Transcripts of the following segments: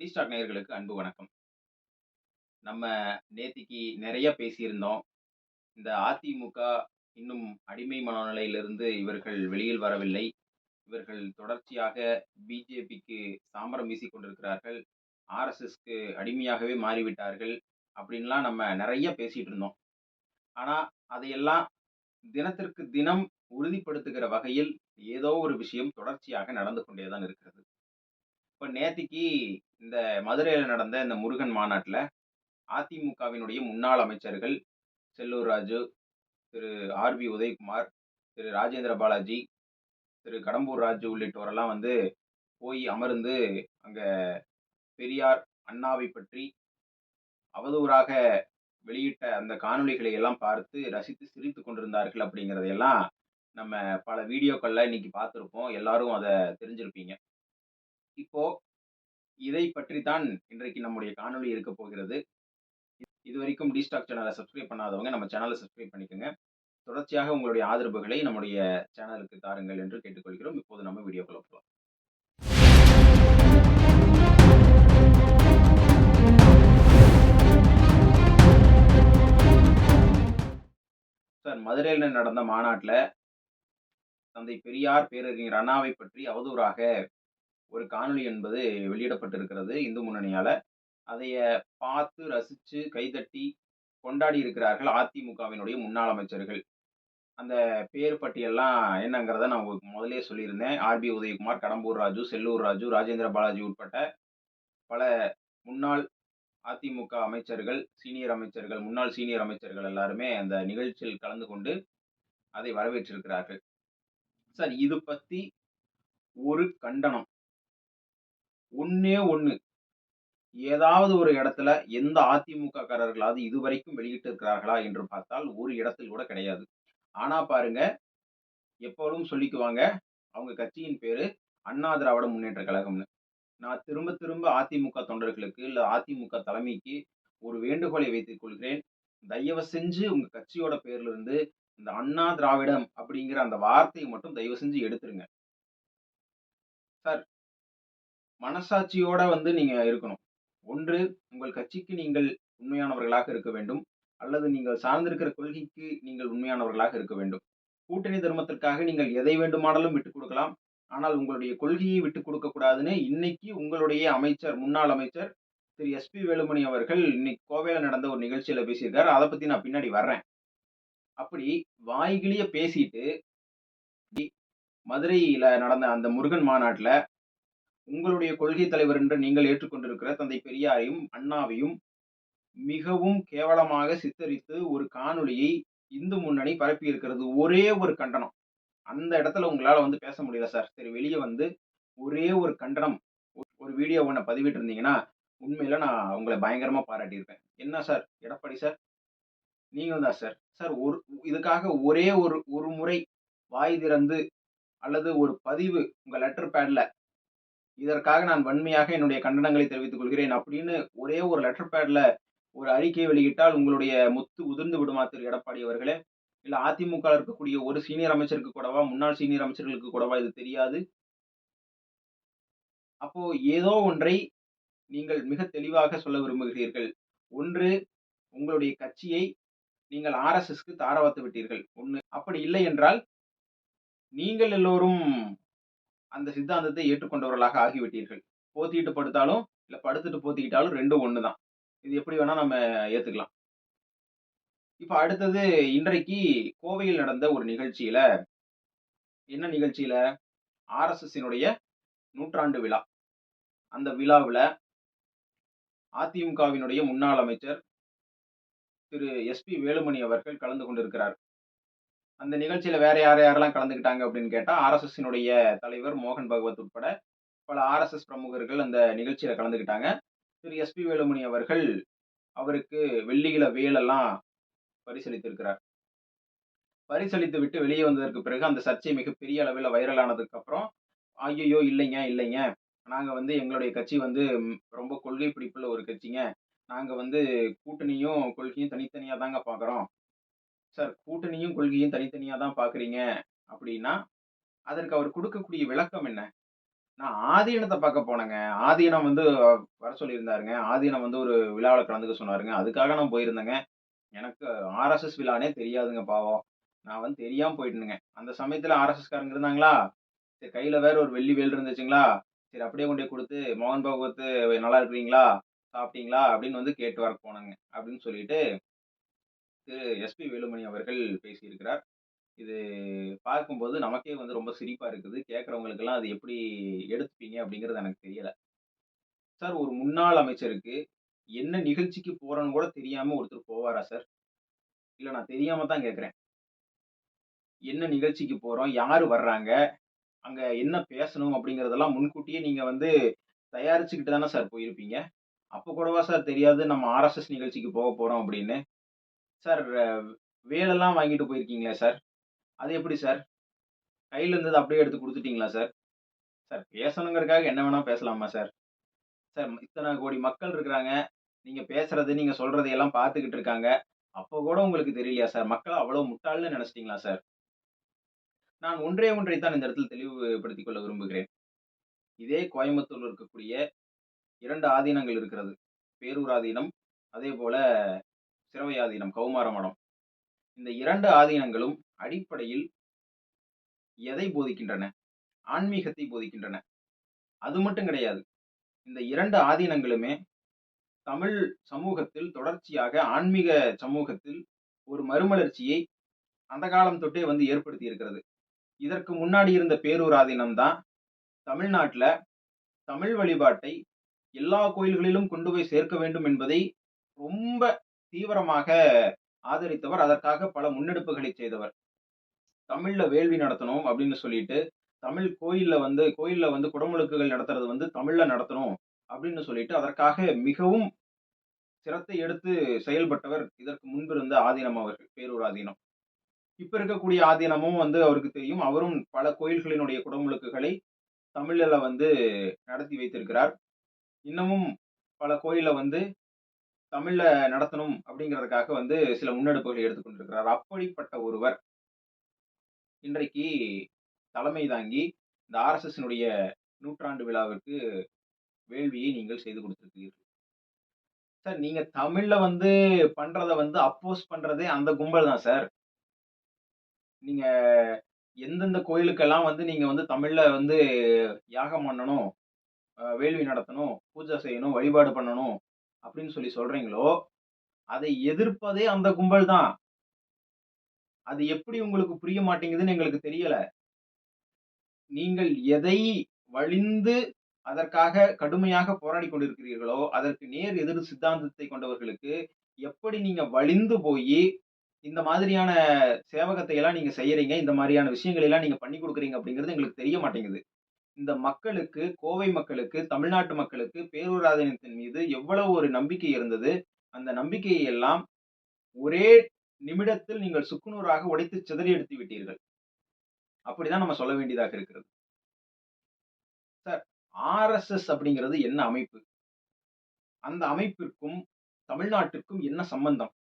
டிஸ்டாக் நேயர்களுக்கு அன்பு வணக்கம். நம்ம நேத்திக்கு நிறைய பேசியிருந்தோம். இந்த அதிமுக இன்னும் அடிமை மனநிலையிலிருந்து இவர்கள் வெளியில் வரவில்லை. இவர்கள் தொடர்ச்சியாக பிஜேபிக்கு சாமரம் வீசி கொண்டிருக்கிறார்கள். ஆர்எஸ்எஸ்க்கு அடிமையாகவே மாறிவிட்டார்கள். அப்படின்லாம் நம்ம நிறைய பேசிட்டு இருந்தோம். ஆனால் அதையெல்லாம் தினத்திற்கு தினம் உறுதிப்படுத்துகிற வகையில் ஏதோ ஒரு விஷயம் தொடர்ச்சியாக நடந்து கொண்டே தான் இருக்கிறது. இப்ப நேத்திக்கு இந்த மதுரையில நடந்த இந்த முருகன் மாநாட்டில் அதிமுகவினுடைய முன்னாள் அமைச்சர்கள் செல்லூர் ராஜு, திரு ஆர்.பி. உதயகுமார், திரு ராஜேந்திர பாலாஜி, திரு கடம்பூர் ராஜு உள்ளிட்டோரெல்லாம் வந்து போய் அமர்ந்து அங்க பெரியார், அண்ணாவை பற்றி அவதூறாக வெளியிட்ட அந்த காணொளிகளை எல்லாம் பார்த்து ரசித்து சிரித்து கொண்டிருந்தார்கள் அப்படிங்கிறதையெல்லாம் நம்ம பல வீடியோக்களில் இன்னைக்கு பார்த்துருப்போம் எல்லாரும் அதை தெரிஞ்சிருப்பீங்க. இப்போ இதை பற்றி தான் இன்றைக்கு நம்முடைய காணொலி இருக்க போகிறது. இதுவரைக்கும் டிஸ்டாக் சேனலை சப்ஸ்கிரைப் பண்ணாதவங்க நம்ம சேனலை சப்ஸ்கிரைப் பண்ணிக்கங்க. தொடர்ச்சியாக உங்களுடைய ஆதரவுகளை நம்முடைய சேனலுக்கு தாருங்கள் என்று கேட்டுக்கொள்கிறோம். இப்போது நம்ம வீடியோக்குள்ள போகலாம் சார் மதுரையில் நடந்த மாநாட்டில் தந்தை பெரியார், பேரறிஞர் அண்ணாவை பற்றி அவதூறாக ஒரு காணொளி என்பது வெளியிடப்பட்டிருக்கிறது இந்து முன்னணியால் அதைய பார்த்து, ரசித்து கைதட்டி கொண்டாடி இருக்கிறார்கள் அதிமுகவினுடைய முன்னாள் அமைச்சர்கள். அந்த பேர் பட்டியல்லாம் என்னங்கிறத நான் உங்களுக்கு முதலே சொல்லியிருந்தேன். R P. உதயகுமார், கடம்பூர் ராஜு, செல்லூர் ராஜு, ராஜேந்திர பாலாஜி உட்பட்ட பல முன்னாள் அதிமுக அமைச்சர்கள், சீனியர் அமைச்சர்கள், முன்னாள் சீனியர் அமைச்சர்கள் எல்லாருமே அந்த நிகழ்ச்சியில் கலந்து கொண்டு அதை வரவேற்றிருக்கிறார்கள். சார் இது பற்றி ஒரு கண்டனம். ஒன்னே ஒண்ணு. ஏதாவது ஒரு இடத்துல எந்த அதிமுக காரர்களாவது இதுவரைக்கும் வெளியிட்டிருக்கிறார்களா என்று பார்த்தால் ஒரு இடத்தில் கூட கிடையாது. ஆனா பாருங்க, எப்போதும் சொல்லிக்குவாங்க, அவங்க கட்சியின் பேரு அண்ணா திராவிட முன்னேற்ற கழகம்னு. நான் திரும்ப திரும்ப அதிமுக தொண்டர்களுக்கு, இல்ல அதிமுக தலைமைக்கு ஒரு வேண்டுகோளை வைத்துக் கொள்கிறேன். தயவு செஞ்சு உங்க கட்சியோட பேர்ல இருந்து இந்த அண்ணா திராவிடம் அப்படிங்கிற அந்த வார்த்தையை மட்டும் தயவு செஞ்சு எடுத்துருங்க. சார் மனசாட்சியோட வந்து நீங்க இருக்கணும். ஒன்று உங்கள் கட்சிக்கு நீங்கள் உண்மையானவர்களாக இருக்க வேண்டும். அல்லது நீங்கள் சார்ந்திருக்கிற கொள்கைக்கு நீங்கள் உண்மையானவர்களாக இருக்க வேண்டும். கூட்டணி தர்மத்திற்காக நீங்கள் எதை வேண்டுமானாலும் விட்டுக் கொடுக்கலாம். ஆனால் உங்களுடைய கொள்கையை விட்டுக் கொடுக்க கூடாதுன்னு இன்னைக்கு உங்களுடைய அமைச்சர், முன்னாள் அமைச்சர் திரு எஸ்.பி. வேலுமணி அவர்கள் இன்னைக்கு கோவையில் நடந்த ஒரு நிகழ்ச்சியில பேசியிருக்காரு. அதை பத்தி நான் பின்னாடி வர்றேன். அப்படி வாய்கிளிய பேசிட்டு மதுரையில நடந்த அந்த முருகன் மாநாட்டில் உங்களுடைய கொள்கை தலைவர் என்று நீங்கள் ஏற்றுக்கொண்டிருக்கிற தந்தை பெரியாரையும், அண்ணாவையும் மிகவும் கேவலமாக சித்தரித்து ஒரு காணொளியை இந்து முன்னணி பரப்பி இருக்கிறது. ஒரே ஒரு கண்டனம். அந்த இடத்துல உங்களால் வந்து பேச முடியல சார். சரி வெளியே வந்து ஒரே ஒரு கண்டனம் ஒரு வீடியோ ஒன்று பதிவிட்டு இருந்தீங்கன்னா உண்மையில நான் உங்களை பயங்கரமாக பாராட்டியிருப்பேன். என்ன சார் எடப்பாடி சார், நீங்களும் தான் சார். சார் ஒரு இதுக்காக ஒரே ஒரு ஒரு முறை வாய் திறந்து அல்லது ஒரு பதிவு உங்கள் லெட்டர் பேடில் இதற்காக நான் வன்மையாக என்னுடைய கண்டனங்களை தெரிவித்துக் கொள்கிறேன் அப்படின்னு ஒரே ஒரு லெட்டர் பேட்ல ஒரு அறிக்கை வெளியிட்டால் உங்களுடைய முத்து உதிர்ந்து விடுமா திரு எடப்பாடி அவர்களே? இல்ல அதிமுக இருக்கக்கூடிய ஒரு சீனியர் அமைச்சருக்கு கூடவா, முன்னாள் சீனியர் அமைச்சர்களுக்கு கூடவா இது தெரியாது? அப்போ ஏதோ ஒன்றை நீங்கள் மிக தெளிவாக சொல்ல விரும்புகிறீர்கள். ஒன்று உங்களுடைய கட்சியை நீங்கள் ஆர்.எஸ்.எஸ்க்கு தாரவாத்து விட்டீர்கள். ஒன்று அப்படி இல்லை என்றால் நீங்கள் எல்லோரும் அந்த சித்தாந்தத்தை ஏற்றுக்கொண்டவர்களாக ஆகிவிட்டீர்கள். போத்திட்டு படுத்தாலும், இல்ல படுத்துட்டு போத்திக்கிட்டாலும் ரெண்டும் ஒன்று தான். இது எப்படி வேணா நம்ம ஏத்துக்கலாம். இப்ப அடுத்தது இன்றைக்கு கோவையில் நடந்த ஒரு நிகழ்ச்சியில என்ன நிகழ்ச்சியில? ஆர்.எஸ்.எஸ்ஸினுடைய நூற்றாண்டு விழா. அந்த விழாவில் அதிமுகவினுடைய முன்னாள் அமைச்சர் திரு எஸ்.பி. வேலுமணி அவர்கள் கலந்து கொண்டிருக்கிறார். அந்த நிகழ்ச்சியில் வேற யார் யாரெல்லாம் கலந்துக்கிட்டாங்க அப்படின்னு கேட்டால் ஆர்எஸ்எஸ்னுடைய தலைவர் மோகன் பகவத் உட்பட பல ஆர்.எஸ்.எஸ் பிரமுகர்கள் அந்த நிகழ்ச்சியில் கலந்துக்கிட்டாங்க. திரு எஸ்.பி. வேலுமணி அவர்கள் அவருக்கு வெள்ளியில வேலெல்லாம் பரிசளித்திருக்கிறார். பரிசளித்து விட்டு வெளியே வந்ததற்கு பிறகு அந்த சர்ச்சை மிகப்பெரிய அளவில் வைரலானதுக்கு அப்புறம், ஐயோ இல்லைங்க, இல்லைங்க. நாங்கள் வந்து எங்களுடைய கட்சி வந்து ரொம்ப கொள்கை பிடிப்புள்ள ஒரு கட்சிங்க. நாங்கள் வந்து கூட்டணியும், கொள்கையும் தனித்தனியாக தாங்க பார்க்குறோம்." சார் கூட்டணியும், கொள்கையும் தனித்தனியா தான் பார்க்குறீங்க அப்படின்னா, அதற்கு அவர் கொடுக்கக்கூடிய விளக்கம் என்ன? நான் ஆதீனத்தை பார்க்க போனேங்க. ஆதீனம் வந்து வர சொல்லியிருந்தாருங்க. ஆதீனம் வந்து ஒரு விழாவில் கலந்துக்க சொன்னாருங்க. அதுக்காக நான் போயிருந்தேங்க. எனக்கு ஆர்எஸ்எஸ் விழானே தெரியாதுங்க பாவம். நான் வந்து தெரியாம போயிட்டேனுங்க. அந்த சமயத்துல ஆர்எஸ்எஸ்காரங்க இருந்தாங்களா, சரி கையில வேற ஒரு வெள்ளி வேல் இருந்துச்சுங்களா, சரி அப்படியே கொண்டே கொடுத்து "மோகன் பாகவத்து நல்லா இருக்கிறீங்களா? சாப்பிட்டீங்களா?" அப்படின்னு வந்து கேட்டு வர போனேங்க. அப்படின்னு சொல்லிட்டு திரு எஸ்பி வேலுமணி அவர்கள் பேசியிருக்கிறார். இது பார்க்கும்போது நமக்கே வந்து ரொம்ப சிரிப்பாக இருக்குது. கேட்குறவங்களுக்கெல்லாம் அது எப்படி எடுத்துப்பீங்க அப்படிங்கிறது எனக்கு தெரியலை சார் ஒரு முன்னாள் அமைச்சருக்கு என்ன நிகழ்ச்சிக்கு போகிறோன்னு கூட தெரியாமல் ஒருத்தர் போவாரா சார்? இல்லை நான் தெரியாமல் தான் கேட்குறேன் என்ன நிகழ்ச்சிக்கு போகிறோம் யார் வர்றாங்க? அங்கே என்ன பேசணும் அப்படிங்கிறதெல்லாம் முன்கூட்டியே நீங்கள் வந்து தயாரிச்சுக்கிட்டு தானே சார் போயிருப்பீங்க. அப்போ கூடவா சார் தெரியாது நம்ம ஆர்எஸ்எஸ் நிகழ்ச்சிக்கு போக போகிறோம் அப்படின்னு? சார் வேலெல்லாம் வாங்கிட்டு போயிருக்கீங்களா சார்? அது எப்படி சார்? கையில் இருந்தது அப்படியே எடுத்து கொடுத்துட்டிங்களா சார்? சார் பேசணுங்கிறதுக்காக என்ன வேணால் பேசலாமா சார்? சார் இத்தனை கோடி மக்கள் இருக்கிறாங்க. நீங்கள் பேசுறது, நீங்கள் சொல்றது எல்லாம் பார்த்துக்கிட்டு இருக்காங்க. அப்போ கூட உங்களுக்கு தெரியலையா சார்? மக்கள் அவ்வளோ முட்டாள்னு நினச்சிட்டிங்களா சார்? நான் ஒன்றே ஒன்றை தான் இந்த இடத்தில் தெளிவுபடுத்திக் கொள்ள விரும்புகிறேன். இதே கோயம்புத்தூரில் இருக்கக்கூடிய இரண்டு ஆதீனங்கள் இருக்கிறது. பேரூர் ஆதீனம், அதேபோல சிரவையாதீனம், கௌமார மடம். இந்த இரண்டு ஆதீனங்களும் அடிப்படையில் எதை போதிக்கின்றன? ஆன்மீகத்தை போதிக்கின்றன. அது மட்டும் கிடையாது. இந்த இரண்டு ஆதீனங்களுமே தமிழ் சமூகத்தில் தொடர்ச்சியாக ஆன்மீக சமூகத்தில் ஒரு மறுமலர்ச்சியை அந்த காலம் தொட்டே வந்து ஏற்படுத்தி இருக்கிறது. இதற்கு முன்னாடி இருந்த பேரூர் ஆதீனம் தான் தமிழ்நாட்டில் தமிழ் வழிபாட்டை எல்லா கோயில்களிலும் கொண்டு போய் சேர்க்க வேண்டும் என்பதை ரொம்ப தீவிரமாக ஆதரித்தவர். அதற்காக பல முன்னெடுப்புகளை செய்தவர். தமிழ்ல வேள்வி நடத்தணும் அப்படின்னு சொல்லிட்டு, தமிழ் கோயில்ல வந்து கோயில்ல வந்து குடமுழுக்குகள் நடத்துறது வந்து தமிழ்ல நடத்தணும் அப்படின்னு சொல்லிட்டு, அதற்காக மிகவும் சிரத்தை எடுத்து செயல்பட்டவர் இதற்கு முன்பு இருந்த ஆதீனம் அவர்கள். பேரூர் ஆதீனம். இப்ப இருக்கக்கூடிய ஆதீனமும் வந்து அவருக்கு தெரியும். அவரும் பல கோயில்களினுடைய குடமுழுக்குகளை தமிழில் வந்து நடத்தி வைத்திருக்கிறார். இன்னமும் பல கோயில்ல வந்து தமிழ்ல நடத்தணும் அப்படிங்கிறதுக்காக வந்து சில முன்னெடுப்புகளை எடுத்துக்கொண்டிருக்கிறார் அப்படிப்பட்ட ஒருவர் இன்றைக்கு தலைமை தாங்கி இந்த ஆர்எஸ்எஸ்னுடைய நூற்றாண்டு விழாவிற்கு வேள்வியை நீங்கள் செய்து கொடுத்திருக்கிறீர்கள். சார் நீங்க தமிழ்ல வந்து பண்றத வந்து அப்போஸ் பண்றதே அந்த கும்பல் தான் சார். நீங்க எந்தெந்த கோயிலுக்கெல்லாம் வந்து நீங்க வந்து தமிழ்ல வந்து யாகம் பண்ணணும், வேள்வி நடத்தணும், பூஜை செய்யணும், வழிபாடு பண்ணணும் அப்படின்னு சொல்லி சொல்றீங்களோ, அதை எதிர்ப்பதே அந்த கும்பல் தான். அது எப்படி உங்களுக்கு புரிய மாட்டேங்குதுன்னு எங்களுக்கு தெரியல. நீங்கள் எதை வழிந்து அதற்காக கடுமையாக போராடி கொண்டிருக்கிறீர்களோ, அதற்கு நேர் எதிர் சித்தாந்தத்தை கொண்டவர்களுக்கு எப்படி நீங்க வழிந்து போய் இந்த மாதிரியான சேவகத்தை எல்லாம் நீங்க செய்யறீங்க, இந்த மாதிரியான விஷயங்களை எல்லாம் நீங்க பண்ணி கொடுக்குறீங்க அப்படிங்கிறது எங்களுக்கு தெரிய மாட்டேங்குது. இந்த மக்களுக்கு, கோவை மக்களுக்கு, தமிழ்நாட்டு மக்களுக்கு பேரூராதனத்தின் மீது எவ்வளவு ஒரு நம்பிக்கை இருந்தது. அந்த நம்பிக்கையை எல்லாம் ஒரே நிமிடத்தில் நீங்கள் சுக்குநூறாக உடைத்து எடுத்து விட்டீர்கள். அப்படிதான் நம்ம சொல்ல வேண்டியதாக இருக்கிறது. சார் ஆர்எஸ்எஸ் அப்படிங்கிறது என்ன அமைப்பு? அந்த அமைப்பிற்கும், தமிழ்நாட்டிற்கும் என்ன சம்பந்தம்?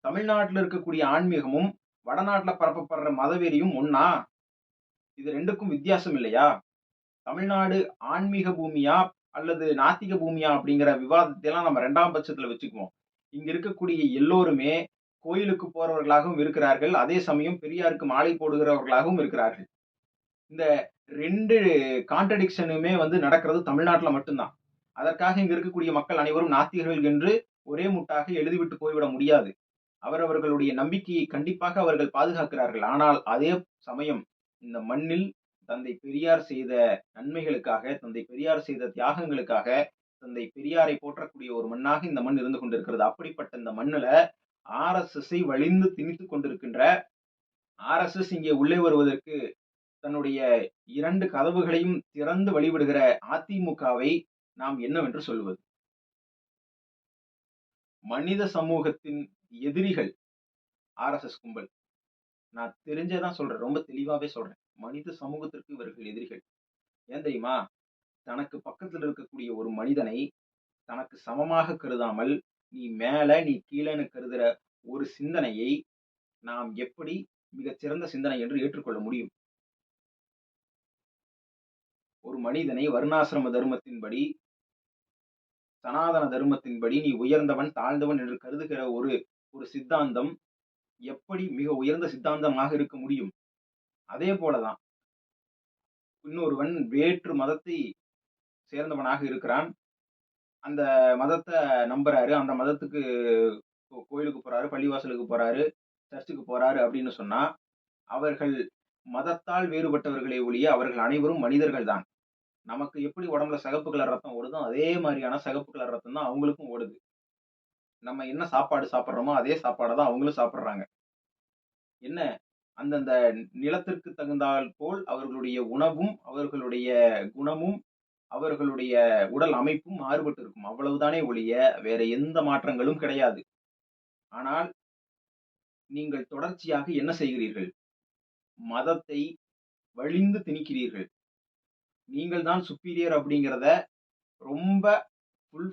தமிழ்நாட்டில் இருக்கக்கூடிய ஆன்மீகமும், வடநாட்டில் பரப்பப்படுற மதவெறியும் ஒன்னா இது ரெண்டுக்கும் வித்தியாசம் இல்லையா? தமிழ்நாடு ஆன்மீக பூமியா? அல்லது நாத்திக பூமியா? அப்படிங்கிற விவாதத்தை எல்லாம் நம்ம ரெண்டாம் பட்சத்துல வச்சுக்குவோம். இங்க இருக்கக்கூடிய எல்லோருமே கோயிலுக்கு போறவர்களாகவும் இருக்கிறார்கள். அதே சமயம் பெரியாருக்கு மாலை போடுகிறவர்களாகவும் இருக்கிறார்கள். இந்த ரெண்டு கான்ட்ரடிக்ஷனுமே வந்து நடக்கிறது தமிழ்நாட்டில் மட்டும்தான் அதற்காக இங்க இருக்கக்கூடிய மக்கள் அனைவரும் நாத்திகர்கள் என்று ஒரே முட்டாக எழுதிவிட்டு போய்விட முடியாது. அவரவர்களுடைய நம்பிக்கையை கண்டிப்பாக அவர்கள் பாதுகாக்கிறார்கள். ஆனால் அதே சமயம் இந்த மண்ணில் தந்தை பெரியார் செய்த நன்மைகளுக்காக, தந்தை பெரியார் செய்த தியாகங்களுக்காக, தந்தை பெரியாரை போற்றக்கூடிய ஒரு மண்ணாக இந்த மண் இருந்து கொண்டிருக்கிறது. அப்படிப்பட்ட இந்த மண்ணுல ஆர்எஸ்எஸ்ஸை வழிந்து திணித்துக் கொண்டிருக்கின்ற, ஆர்எஸ்எஸ் இங்கே உள்ளே வருவதற்கு தன்னுடைய இரண்டு கதவுகளையும் திறந்து வழிவிடுகிற அதிமுகவை நாம் என்னவென்று சொல்வது? மனித சமூகத்தின் எதிரிகள் ஆர்எஸ்எஸ் கும்பல். நான் தெரிஞ்சதான் சொல்றேன். ரொம்ப தெளிவாவே சொல்றேன். மனித சமூகத்திற்கு இவர்கள் எதிரிகள். ஏன் தெரியுமா? தனக்கு பக்கத்தில் இருக்கக்கூடிய ஒரு மனிதனை தனக்கு சமமாக கருதாமல், நீ மேல, நீ கீழேன்னு கருதுற ஒரு சிந்தனையை நாம் எப்படி மிகச்சிறந்த சிந்தனை என்று ஏற்றுக்கொள்ள முடியும்? ஒரு மனிதனை வருணாசிரம தர்மத்தின்படி சனாதன தர்மத்தின்படி நீ உயர்ந்தவன் தாழ்ந்தவன் என்று கருதுகிற ஒரு ஒரு சித்தாந்தம் எப்படி மிக உயர்ந்த சித்தாந்தமாக இருக்க முடியும் அதே போலதான். இன்னொருவன் வேற்று மதத்தை சேர்ந்தவனாக இருக்கிறான். அந்த மதத்தை நம்புறாரு. அந்த மதத்துக்கு கோயிலுக்கு போறாரு பள்ளிவாசலுக்கு போறாரு சர்ச்சுக்கு போறாரு அப்படின்னு சொன்னா அவர்கள் மதத்தால் வேறுபட்டவர்களை ஒழிய அவர்கள் அனைவரும் மனிதர்கள் தான் நமக்கு எப்படி உடம்புல சகப்பு கலர் ரத்தம் ஓடுதோ அதே மாதிரியான சகப்பு கலர் ரத்தம் தான் அவங்களுக்கும் ஓடுது. நம்ம என்ன சாப்பாடு சாப்பிட்றோமோ அதே சாப்பாடை தான் அவங்களும் சாப்பிட்றாங்க. என்ன? அந்தந்த நிலத்திற்கு தகுந்தால் போல் அவர்களுடைய உணவும் அவர்களுடைய குணமும் அவர்களுடைய உடல் அமைப்பும் மாறுபட்டு இருக்கும். அவ்வளவுதானே ஒழிய வேற எந்த மாற்றங்களும் கிடையாது. ஆனால் நீங்கள் தொடர்ச்சியாக என்ன செய்கிறீர்கள்? மதத்தை வழிந்து திணிக்கிறீர்கள். நீங்கள் தான் சுப்பீரியர் அப்படிங்கிறத ரொம்ப ஃபுல்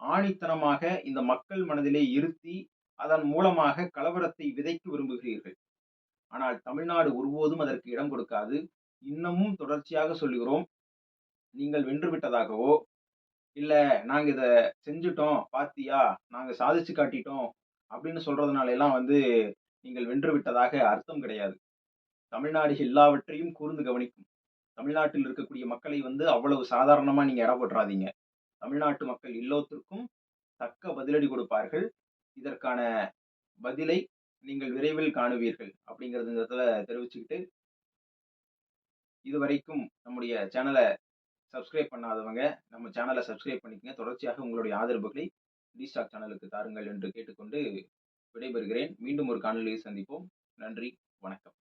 ஆணித்தனமாக இந்த மக்கள் மனதிலே இருத்தி அதன் மூலமாக கலவரத்தை விதைக்க விரும்புகிறீர்கள். ஆனால் தமிழ்நாடு ஒருபோதும் அதற்கு இடம் கொடுக்காது. இன்னமும் தொடர்ச்சியாக சொல்லுகிறோம். நீங்கள் வென்று விட்டதாகவோ இல்லை நாங்கள் இதை செஞ்சுட்டோம் பாத்தியா? நாங்கள் சாதிச்சு காட்டிட்டோம் அப்படின்னு சொல்றதுனால எல்லாம் வந்து நீங்கள் வென்று விட்டதாக அர்த்தம் கிடையாது. தமிழ்நாடு எல்லாவற்றையும் கூர்ந்து கவனிக்கும். தமிழ்நாட்டில் இருக்கக்கூடிய மக்களை வந்து அவ்வளவு சாதாரணமாக நீங்கள் இட போட்டுறாதீங்க. தமிழ்நாட்டு மக்கள் எல்லோத்திற்கும் தக்க பதிலடி கொடுப்பார்கள். இதற்கான பதிலை நீங்கள் விரைவில் காணுவீர்கள் அப்படிங்கிறது இந்த இடத்துல தெரிவிச்சுக்கிட்டு இதுவரைக்கும் நம்முடைய சேனலை சப்ஸ்கிரைப் பண்ணாதவங்க நம்ம சேனலை சப்ஸ்கிரைப் பண்ணிக்கங்க. தொடர்ச்சியாக உங்களுடைய ஆதரவுகளை டி ஸ்டாக் சேனலுக்கு தாருங்கள் என்று கேட்டுக்கொண்டு விடைபெறுகிறேன். மீண்டும் ஒரு காணொலியை சந்திப்போம். நன்றி வணக்கம்.